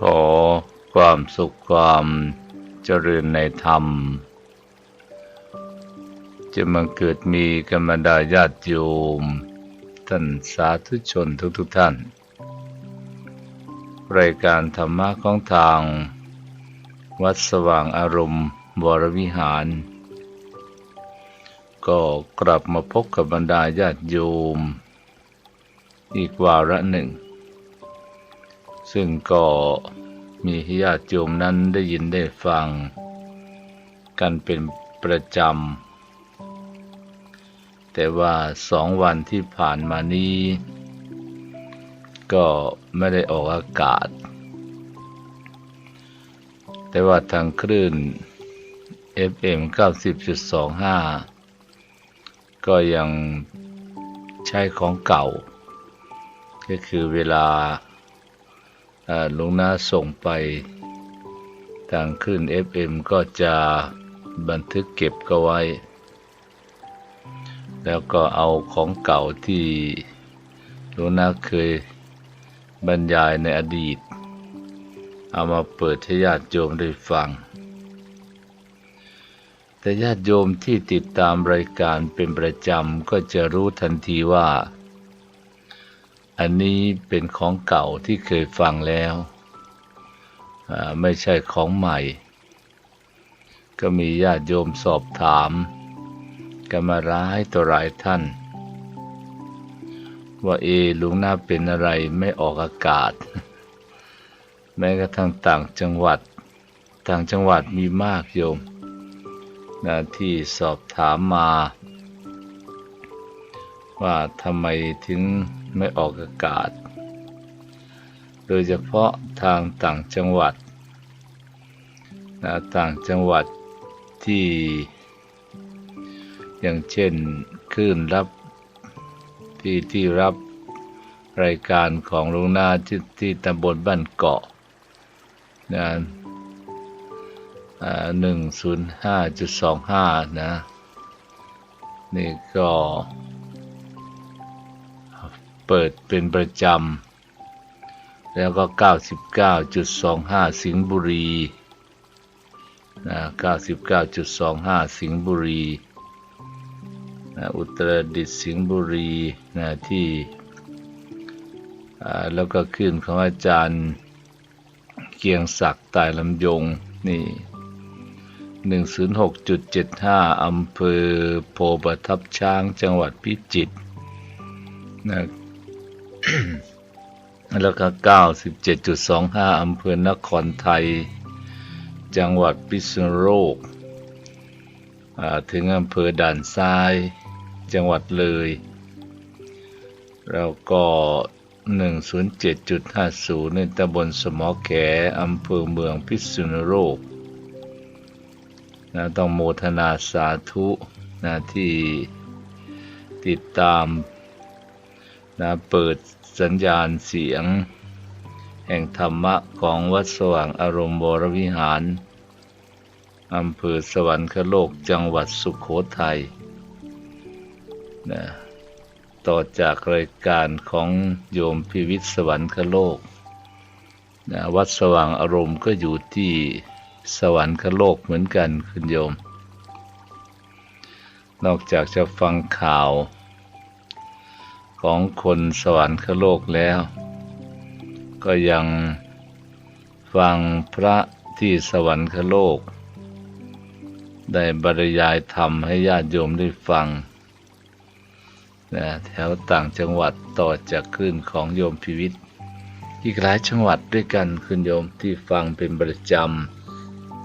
ขอความสุขความเจริญในธรรม จะมาเกิดมีกรรมดาญาติโยม ท่านสาธุชนทุกๆทท่าน รายการธรรมะของทาง วัดสว่างอารมณ์วรวิหาร ก็กลับมาพบกับบรรดาญาติโยม อีกวาระหนึ่ง ซึ่งก็มีญาติโยมนั้นได้ยินได้ฟัง กันเป็นประจำ แต่ว่าสองวันที่ผ่านมานี้ ก็ไม่ได้ออกอากาศ แต่ว่าทางคลื่น FM 90.25 ก็ยังใช้ของเก่า ก็คือเวลา ลุงนาส่งไป ทางคลื่น FM ก็จะบันทึกเก็บก็ไว้ แล้วก็เอาของเก่าที่ลุงนาเคยบรรยายในอดีต เอามาเปิดให้ญาติโยมได้ฟัง แต่ญาติโยมที่ติดตามรายการเป็นประจำก็จะรู้ทันทีว่า อันนี้เป็นของเก่าที่เคยฟังแล้ว ไม่ใช่ของใหม่ ก็มีญาติโยมสอบถามกันมาร้ายต่อหลายท่าน ว่าเอลุงหน้าเป็นอะไรไม่ออกอากาศ แม้กระทั่งต่างจังหวัด ต่างจังหวัดมีมากโยมนะที่สอบถามมา ว่าทำไมถึง ไม่ออกอากาศ โดยเฉพาะทางต่างจังหวัดนะต่างจังหวัดที่ อย่างเช่นคลื่นรับที่ที่รับรายการของลุงนาที่ที่ตำบลบ้านเกาะนะหนึ่งศูนย์ห้าจุดสองห้านะ นี่ก็ เปิดเป็นประจำ แล้วก็ 99.25 สิงห์บุรีนะ99.25 สิงห์บุรีนะอุตรดิตถ์สิงห์บุรีนะที่แล้วก็ขึ้นของอาจารย์เกียงศักดิ์ตายลำยงนี่106.75 อำเภอโพประทับช้างจังหวัดพิจิตรนะ แล้วก็ 97.25 อำเภอนครไทย จังหวัดพิษณุโลก ถึงอำเภอด่านซ้าย จังหวัดเลย แล้วก็ 107.50 ในตำบลสมอแขอำเภอเมืองพิษณุโลกนะต้องโมทนาสาธุนะที่ติดตามนะเปิด สัญญาณเสียง แห่งธรรมะของวัดสว่างอารมณ์บรวิหาร อำเภอสวรรคโลกจังหวัดสุขโขทัยนะต่อจากรายการของโยมพิวิทย์สวรรคโลกนะวัดสว่างอารมณ์ก็อยู่ที่สวรรคโลกเหมือนกันคุณโยม นอกจากจะฟังข่าว ของคนสวรรคโลกแล้ว ก็ยังฟังพระที่สวรรคโลก ได้บรรยายธรรมให้ญาติโยมได้ฟังนะแถวต่างจังหวัดต่อจากคลื่นของโยมพิวิทย์อีกหลายจังหวัดด้วยกันคุณโยมที่ฟังเป็นประจ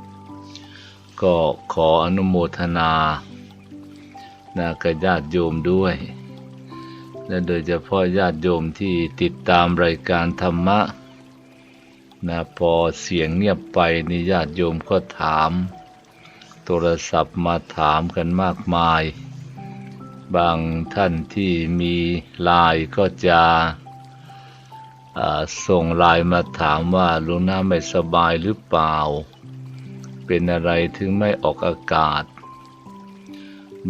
ำก็ขออนุโมทนานะกับญาติโยมด้วย และโดยเฉพาะญาติโยมที่ติดตามรายการธรรมะนะพอเสียงเงียบไปนี่ญาติโยมก็ถาม โทรศัพท์มาถามกันมากมาย บางท่านที่มีไลน์ก็จะส่งไลน์มาถามว่าลุงน้าไม่สบายหรือเปล่า เป็นอะไรถึงไม่ออกอากาศ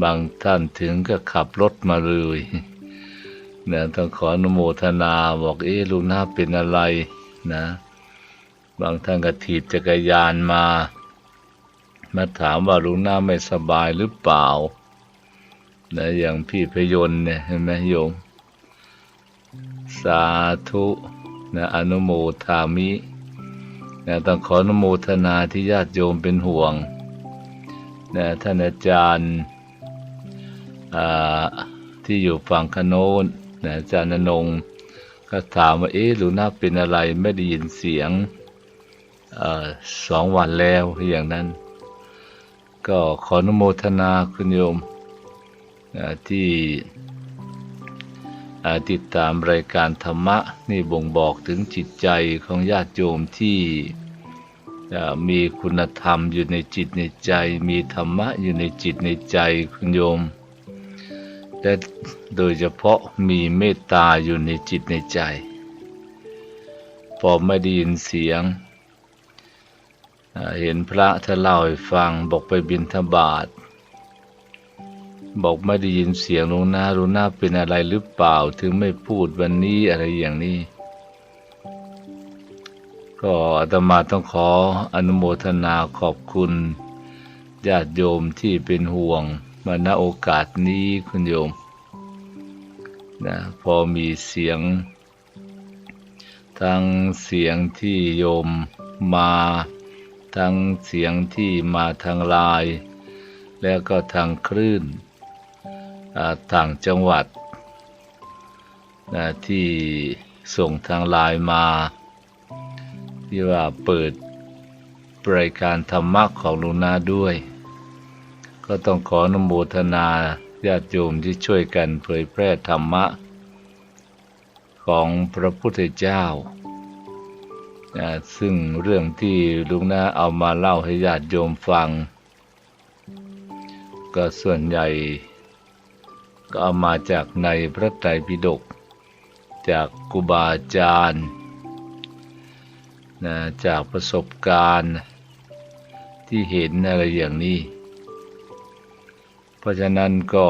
บางท่านถึงก็ขับรถมาเลย นี่ยต้องขออนุโมทนาบอกเอ๊ลุงนาเป็นอะไรนะ บางท่านก็ถีบจักรยานมา มาถามว่าลุงหน้าไม่สบายหรือเปล่านะอย่างพี่พยนต์เนี่ยเห็นไหมโยม สาธุนะอนุโมทามินะต้องขออนุโมทนาที่ญาติโยมเป็นห่วงนะท่านอาจารย์ที่อยู่ฝั่งคโนน นะอาจารย์นนงก็ถามว่าเอ๊ะลูน่าเป็นอะไรไม่ได้ยินเสียงอสองวันแล้วอย่างนั้น ก็ขออนุโมทนาคุณโยมที่ติดตามรายการธรรมะนี่บ่งบอกถึงจิตใจของญาติโยมที่มีคุณธรรมอยู่ในจิตในใจ มีธรรมะอยู่ในจิตในใจคุณโยม และโดยเฉพาะมีเมตตาอยู่ในจิตในใจ พอไม่ได้ยินเสียง เห็นพระท่านเล่าให้ฟังบอกไปบินธบาตบอกไม่ได้ยินเสียงลุงนาลุงนาเป็นอะไรหรือเปล่า ถึงไม่พูดวันนี้อะไรอย่างนี้ ก็อาตมาต้องขออนุโมทนาขอบคุณญาติโยมที่เป็นห่วง มาณโอกาสนี้คุณโยมนะพอมีเสียง ทั้งเสียงที่โยมมา ทั้งเสียงที่มาทางลาย แล้วก็ทางคลื่นต่างจังหวัดนะที่ส่งทางไลน์มา ที่ว่าเปิดรายการธรรมะของลุนาด้วย ก็ต้องขออนโมทนาญาติโยมที่ช่วยกันเผยแพร่ธรรมะ ของพระพุทธเจ้า ซึ่งเรื่องที่ลุงนาเอามาเล่าให้ญาติโยมฟัง ก็ส่วนใหญ่ ก็เอามาจากในพระไตรปิฎกจากครูบาอาจารย์นะจากประสบการณ์ที่เห็นอะไรอย่างนี้ เพราะฉะนั้นก็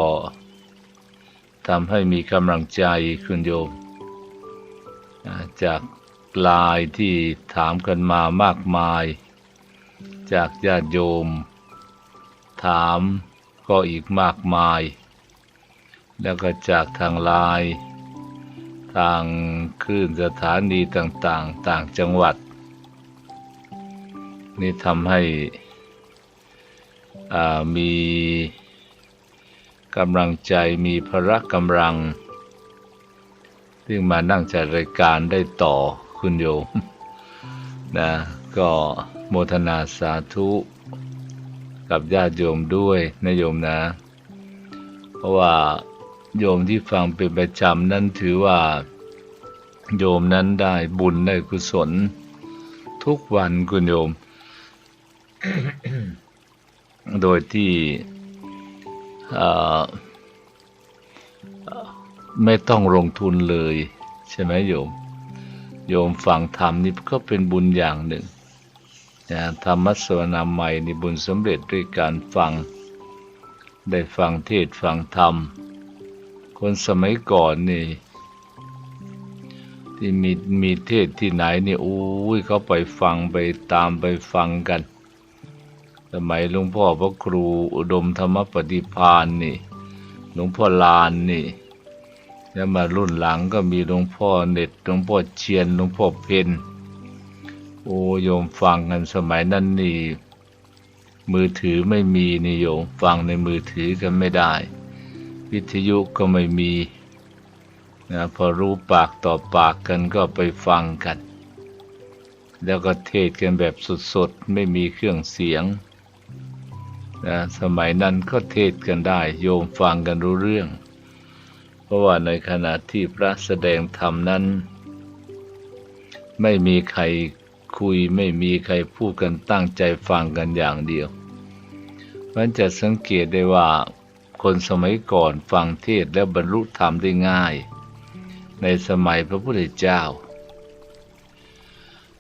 ทำให้มีกำลังใจคุณโยม จากลายที่ถามกันมามากมาย จากญาติโยม ถามก็อีกมากมาย แล้วก็จากทางลาย ทางคลื่นสถานีต่างๆ ต่างจังหวัด นี่ทำให้มี กำลังใจมีพละกำลังที่มานั่งจัดรายการได้ต่อคุณโยมนะก็โมทนาสาธุกับญาติโยมด้วยนะโยมนะ เพราะว่าโยมที่ฟังเป็นประจำนั้นถือว่า โยมนั้นได้บุญได้กุศล ทุกวันคุณโยม โดยที่ ไม่ต้องลงทุนเลย ใช่ไหมโยม โยมฟังธรรมนี่ก็เป็นบุญอย่างหนึ่งธรรมสวนาใหม่นี่บุญสำเร็จด้วยการฟัง ได้ฟังเทศฟังธรรม คนสมัยก่อนนี่ ที่มีมีเทศที่ไหนนี่อู้ยเขาไปฟังไปตามไปฟังกัน สมัยหลวงพ่อพระครูอุดมธรรมปฏิพานนี่ หลวงพ่อลานนี่ แล้วมารุ่นหลังก็มีหลวงพ่อเน็ตหลวงพ่อเชียนหลวงพ่อเพนโอ้โยมฟังกันสมัยนั้นนี่ มือถือไม่มีนี่โยมฟังในมือถือกันไม่ได้ วิทยุก็ไม่มีนะพอรู้ปากต่อปากกันก็ไปฟังกัน แล้วก็เทศกันแบบสดๆ ไม่มีเครื่องเสียง นะสมัยนั้นก็เทศกันได้ โยมฟังกันรู้เรื่อง เพราะว่าในขณะที่พระแสดงธรรมนั้น ไม่มีใครคุยไม่มีใครพูดกันตั้งใจฟังกันอย่างเดียวมันจะสังเกตได้ว่าคนสมัยก่อนฟังเทศแล้วบรรลุธรรมได้ง่าย ในสมัยพระพุทธเจ้า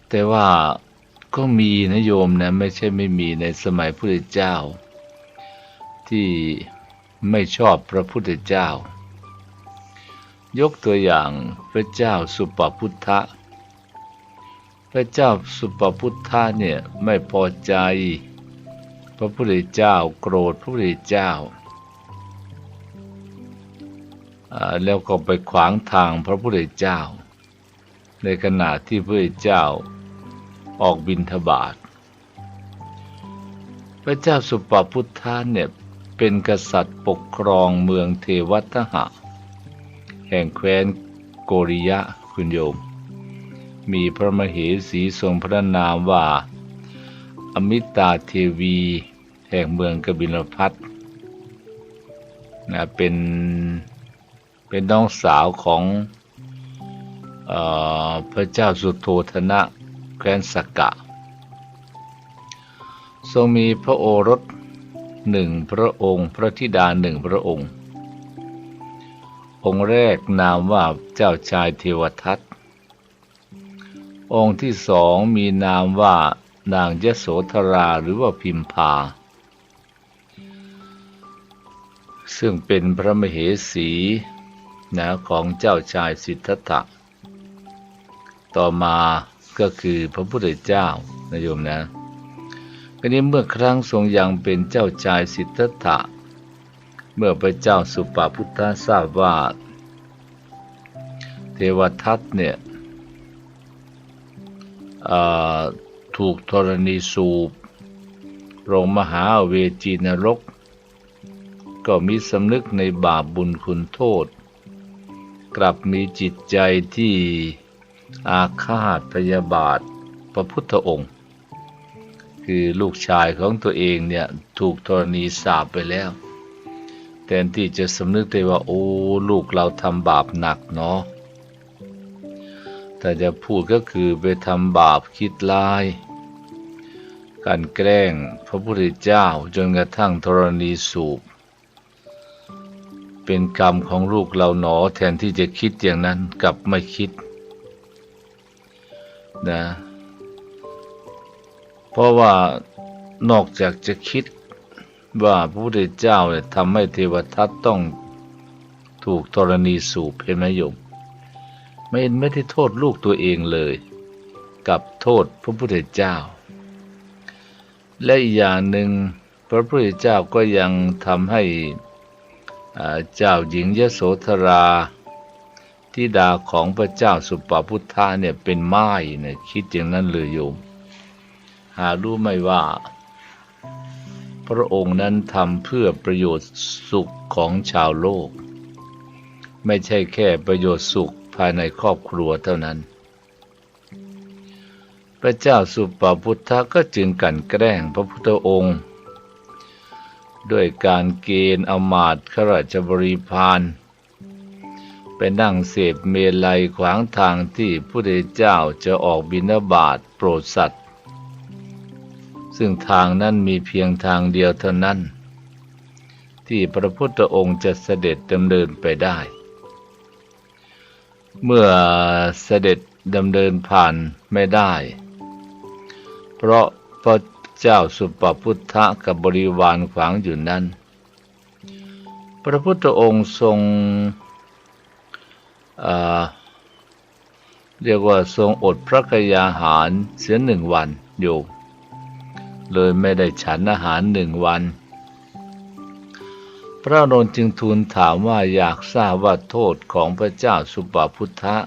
แต่ว่าก็มีนะโยมนะไม่ใช่ไม่มีในสมัยพระพุทธเจ้า ที่ไม่ชอบพระพุทธเจ้า ยกตัวอย่างพระเจ้าสุปพุทธะ พระเจ้าสุปพุทธะเนี่ยไม่พอใจ พระพุทธเจ้าโกรธพระพุทธเจ้า แล้วก็ไปขวางทางพระพุทธเจ้า ในขณะที่พระพุทธเจ้าออกบิณฑบาตพระเจ้าสุปพุทธะเนี่ย เป็นกษัตริย์ปกครองเมืองเทวัตหะ แห่งแคว้นโกริยะคุณโยม มีพระมเหสีทรงพระนามว่า อมิตาเทวี แห่งเมืองกบิลพัทนะเป็นเป็นน้องสาวของออพระเจ้าสุโธธนะแคว้นสกกะ ทรงมีพระโอรส หนึ่งพระองค์ พระธิดาหนึ่งพระองค์ องค์แรกนามว่าเจ้าชายเทวทัตองค์ที่สองมีนามว่านางยโสธราหรือว่าพิมพา ซึ่งเป็นพระมเหสีนะของเจ้าชายสิทธัตถะ ต่อมาก็คือพระพุทธเจ้านะโยมนะ ก็นี้เมื่อครั้งทรงยังเป็นเจ้าชายสิทธัตถะ เมื่อพระเจ้าสุปาพุทธทราบว่า เทวทัตเนี่ยถูกธรณีสูบลงมหาเวจีนรก ก็มีสำนึกในบาปบุญคุณโทษ กลับมีจิตใจที่อาฆาตพยาบาทพระพุทธองค์ คือลูกชายของตัวเองเนี่ยถูกธรณีสาปไปแล้ว แทนที่จะสำนึกได้ว่าโอ้ลูกเราทำบาปหนักเนาะแต่จะพูดก็คือไปทำบาปคิดร้าย การแกล้งพระพุทธเจ้าจนกระทั่งธรณีสูบ เป็นกรรมของลูกเราหนอแทนที่จะคิดอย่างนั้นกลับไม่คิดนะ เพราะว่านอกจากจะคิดว่าพระพุทธเจ้าเนี่ยทำให้เทวทัตต้องถูกธรณีสูบเห็นไหมโยม ไม่ไม่ได้โทษลูกตัวเองเลย กับโทษพระพุทธเจ้า และอีกอย่างหนึ่งพระพุทธเจ้าก็ยังทำให้เจ้าหญิงยโสธราธิดาของพระเจ้าสุปาพุทธะเนี่ยเป็นไม้เนี่ยคิดอย่างนั้นเลยโยม หารู้ไหมว่า พระองค์นั้นทำเพื่อประโยชน์สุขของชาวโลก ไม่ใช่แค่ประโยชน์สุขภายในครอบครัวเท่านั้น พระเจ้าสุปาพุทธะก็จึงกันแกล้งพระพุทธองค์ด้วยการเกณฑ์อมาต์ขราชบริพารไปนั่งเสพเมลัยขวางทางที่พระเจ้าจะออกบิณฑบาตโปรดสัตว ซึ่งทางนั้นมีเพียงทางเดียวเท่านั้น ที่พระพุทธองค์จะเสด็จดำเนินไปได้ เมื่อเสด็จดำเนินผ่านไม่ได้ เพราะพระเจ้าสุปพุทธะกับบริวารขวางอยู่นั้น พระพุทธองค์ทรงเรียกว่าทรงอดพระกยาหารเสียหนึ่งวันโยม เลยไม่ได้ฉันอาหารหนึ่งวัน พระนนจึงทูลถามว่าอยากทราบว่าโทษของพระเจ้าสุปาพุทธะ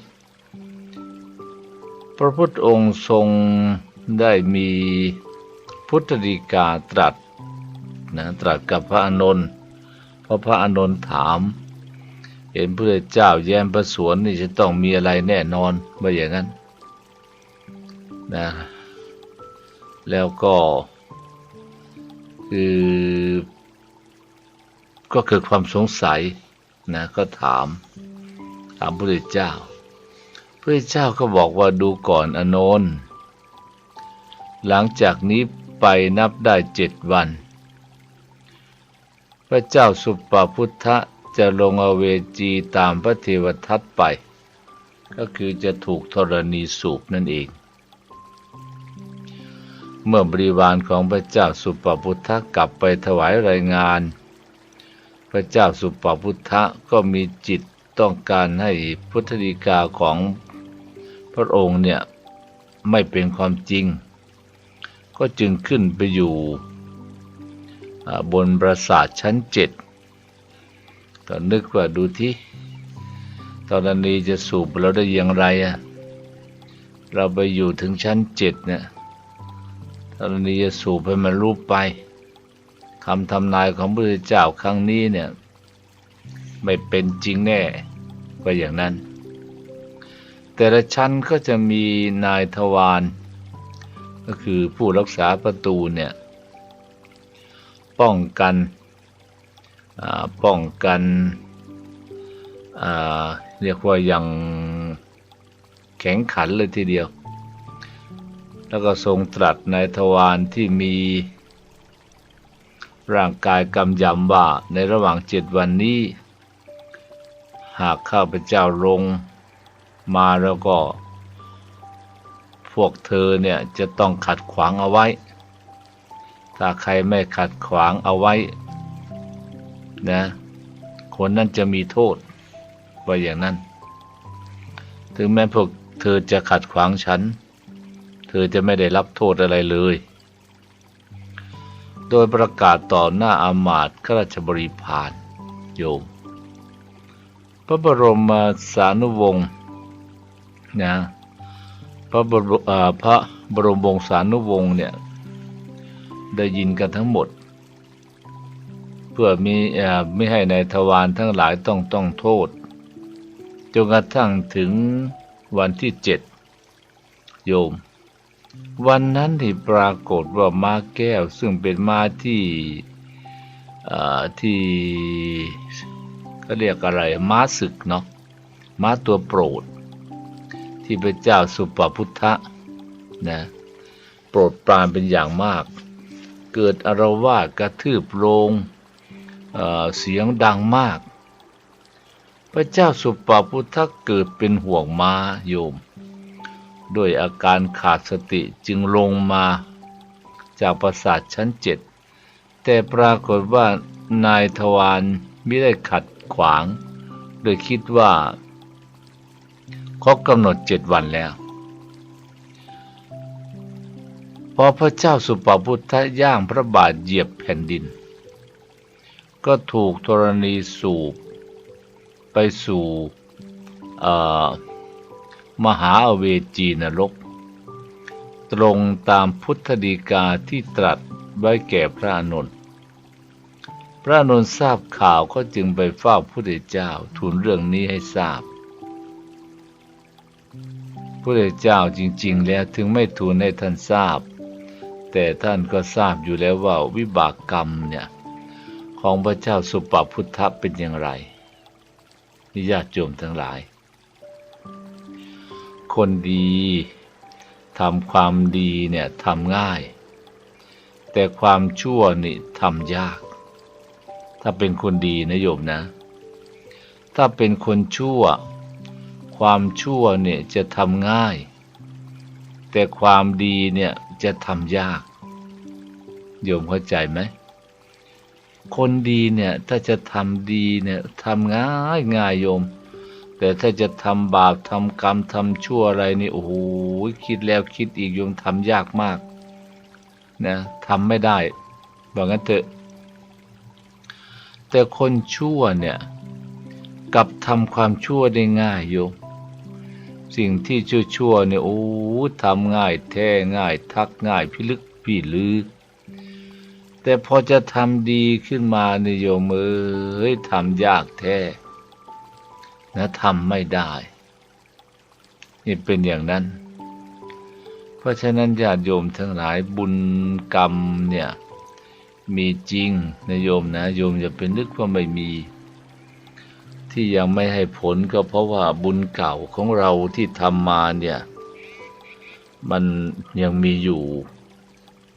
พระพุทธองค์ทรงได้มีพุทธดีกาตรัสนะตรัสกับพระอานนท์เพราะพระอานนท์ถาม เห็นพระเจ้าแย้มประสวนนี่จะต้องมีอะไรแน่นอนว่าอย่างนั้นนะแล้วก็ คือ ก็เกิดความสงสัยนะก็ถาม ถามพระเจ้าพระเจ้าก็บอกว่าดูก่อนอนนท์หลังจากนี้ไปนับได้เจ็ดวัน พระเจ้าสุปาพุทธะจะลงอเวจีตามพระเทวทัตไป ก็คือจะถูกธรณีสูบนั่นเอง เมื่อบริวารของพระเจ้าสุปาพุทธะกลับไปถวายรายงาน พระเจ้าสุปาพุทธะก็มีจิตต้องการให้พุทธดีกาของพระองค์เนี่ยไม่เป็นความจริง ก็จึงขึ้นไปอยู่บนปราสาทชั้นเจ็ดก็นึกว่าดูที่ตอนนี้จะสูบเราได้อย่างไรอะเราไปอยู่ถึงชั้นเจ็ดเนี่ย ตอนนี้จะสูบให้มันรูปไปคำทำนายของพระพุทธเจ้าครั้งนี้เนี่ย ไม่เป็นจริงแน่ก็อย่างนั้น แต่ละชั้นก็จะมีนายทวารก็คือผู้รักษาประตูเนี่ย ป้องกันป้องกันเรียกว่าอย่างแข็งขันเลยทีเดียว แล้วก็ทรงตรัสในทวารที่มีร่างกายกำยำว่าในระหว่างเจ็ดวันนี้ หากข้าพเจ้าลงมาแล้วก็ พวกเธอเนี่ยจะต้องขัดขวางเอาไว้ ถ้าใครไม่ขัดขวางเอาไว้นะคนนั้นจะมีโทษว่าอย่างนั้น ถึงแม้พวกเธอจะขัดขวางฉัน อจะไม่ได้รับโทษอะไรเลย โดยประกาศต่อหน้าอามาตย์ข้าราชบริพารโยม พระบรมสานุวงศ์นะพระบรมพระบรมวงศานุวงศ์เนี่ยได้ยินกันทั้งหมด เพื่อมีอไม่ให้ในายทวารทั้งหลายต้องต้องโทษจนกระทั่งถึงวันที่เจ็ดโยม วันนั้นที่ปรากฏว่าม้าแก้ว ซึ่งเป็นม้าที่อ่าที่ก็เรียกอะไรม้าศึกเนาะม้าตัวโปรด ที่พระเจ้าสุปพุทธะนะโปรดปรานเป็นอย่างมาก เกิดอารวาสกระทืบโรงเเสียงดังมาก พระเจ้าสุปพุทธะเกิดเป็นห่วงม้าโยม ด้วยอาการขาดสติจึงลงมาจากปราสาทชั้นเจ็ดแต่ปรากฏว่านายทวารไม่ได้ขัดขวาง โดยคิดว่าครบกำหนดเจ็ดวันแล้ว พอพระเจ้าสุปพุทธย่างพระบาทเหยียบแผ่นดิน ก็ถูกธรณีสูบไปสู่ มหาอเวจีนรก ตรงตามพุทธดีกาที่ตรัสไว้แก่พระอานนท์พระนนท์ทราบข่าวก็จึงไปเฝ้าพระพุทธเจ้าทูลเรื่องนี้ให้ทราบพระพุทธเจ้าจริง ๆ แล้วถึงไม่ทูลให้ท่านทราบ แต่ท่านก็ทราบอยู่แล้วว่าวิบากกรรมเนี่ยของพระเจ้าสุปพุทธะเป็นอย่างไรนิญาติโยมทั้งหลาย คนดีทำความดีเนี่ยทำง่าย แต่ความชั่วนี่ทำยาก ถ้าเป็นคนดีนะโยมนะ ถ้าเป็นคนชั่ว ความชั่วเนี่ยจะทำง่าย แต่ความดีเนี่ยจะทำยาก โยมเข้าใจไหมคนดีเนี่ยถ้าจะทำดีเนี่ยทำง่ายง่ายโยม แต่ถ้าจะทำบาปทำกรรมทำชั่วอะไรนี่โอ้โหคิดแล้วคิดอีกยมทำยากมากนะทำไม่ได้บอกงั้นเถอะ แต่คนชั่วเนี่ยกับทำความชั่วได้ง่ายโยมสิ่งที่ชั่วชั่วเนี่ยโอ้ทำง่ายแท้ง่าย ทักง่ายพิลึกพี่ลือ แต่พอจะทำดีขึ้นมาเนี่ยโยมเอ้ยทำยากแท้ นะทำไม่ได้ นี่เป็นอย่างนั้น เพราะฉะนั้นญาติโยมทั้งหลายบุญกรรมเนี่ย มีจริงนะโยมนะโยมอย่าเป็นนึกว่าไม่มี ที่ยังไม่ให้ผลก็เพราะว่าบุญเก่าของเราที่ทำมาเนี่ย มันยังมีอยู่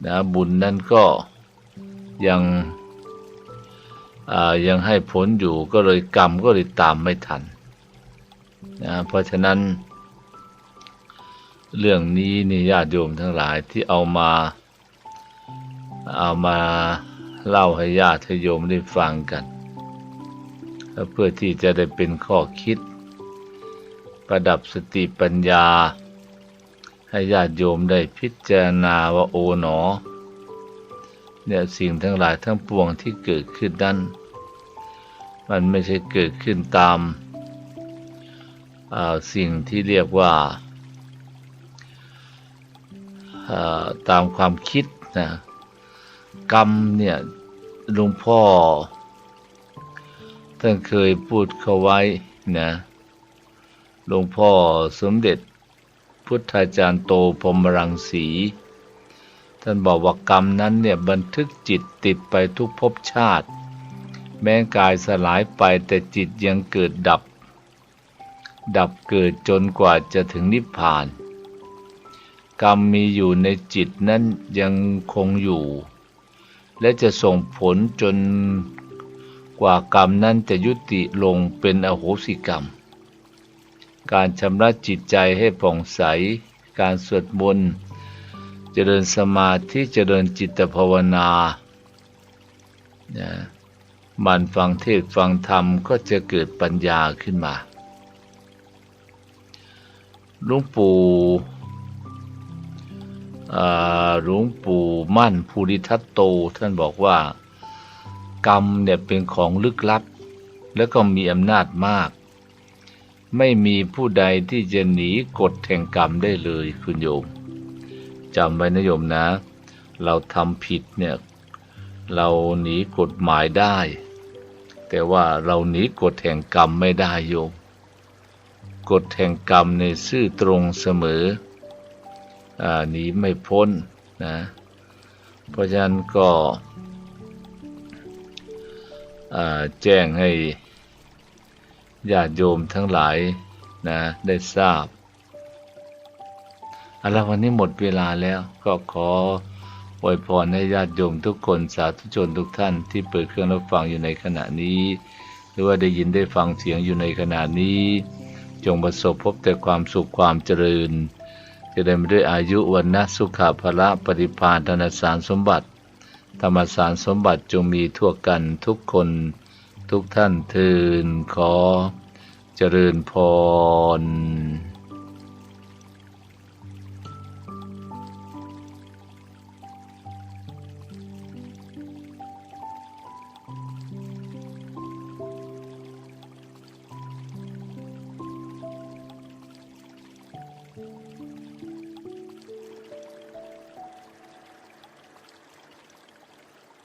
นะบุญนั้นก็ยังอ่ายังให้ผลอยู่ก็เลยกรรมก็เลยตามไม่ทัน นะเพราะฉะนั้น เรื่องนี้นี่ญาติโยมทั้งหลายที่เอามา เอามาเล่าให้ญาติโยมได้ฟังกันเพื่อที่จะได้เป็นข้อคิด ประดับสติปัญญา ให้ญาติโยมได้พิจารณาว่าโอ๋หนอเนี่ยสิ่งทั้งหลายทั้งปวงที่เกิดขึ้นนั้น มันไม่ใช่เกิดขึ้นตาม สิ่งที่เรียกว่าตามความคิดนะกรรมเนี่ยหลวงพ่อท่านเคยพูดเขาไว้นะหลวงพ่อสมเด็จพุทธาจารย์โตพรหมรังสี ท่านบอกว่ากรรมนั้นเนี่ยบันทึกจิตติดไปทุกภพชาติ แม้กายสลายไปแต่จิตยังเกิดดับ ดับเกิดจนกว่าจะถึงนิพพาน กรรมมีอยู่ในจิตนั้นยังคงอยู่ และจะส่งผลจนกว่ากรรมนั้นจะยุติลงเป็นอโหสิกรรม การชำระจิตใจให้ผ่องใส การสวดมนต์เจริญสมาธิเจริญจิตภาวนานะมันฟังเทศฟังธรรมก็จะเกิดปัญญาขึ้นมา หลวงปู่หลวงปู่มั่นภูริทัตโต ท่านบอกว่า กรรมเนี่ยเป็นของลึกลับ แล้วก็มีอำนาจมาก ไม่มีผู้ใดที่จะหนีกฎแห่งกรรมได้เลยคุณโยมจำไว้นะโยมนะ เราทำผิดเนี่ยเราหนีกฎหมายได้ แต่ว่าเราหนีกฎแห่งกรรมไม่ได้โยม กฎแห่งกรรมในซื่อตรงเสมออหนีไม่พ้นนะเพราะฉะนั้นก็แจ้งให้ญาติโยมทั้งหลายนะได้ทราบเอาละวันนี้หมดเวลาแล้วก็ขออวยพรให้ญาติโยมทุกคนสาธุชนทุกท่านที่เปิดเครื่องรับฟังอยู่ในขณะนี้ หรือว่าได้ยินได้ฟังเสียงอยู่ในขณะนี้ จงประสบพบแต่ความสุขความเจริญ จะได้มาด้วยอายุวันนะสุขภาละปฏิภาณธนสารสมบัติ ธรรมสารสมบัติจงมีทั่วกันทุกคนทุกท่านเทินขอเจริญพร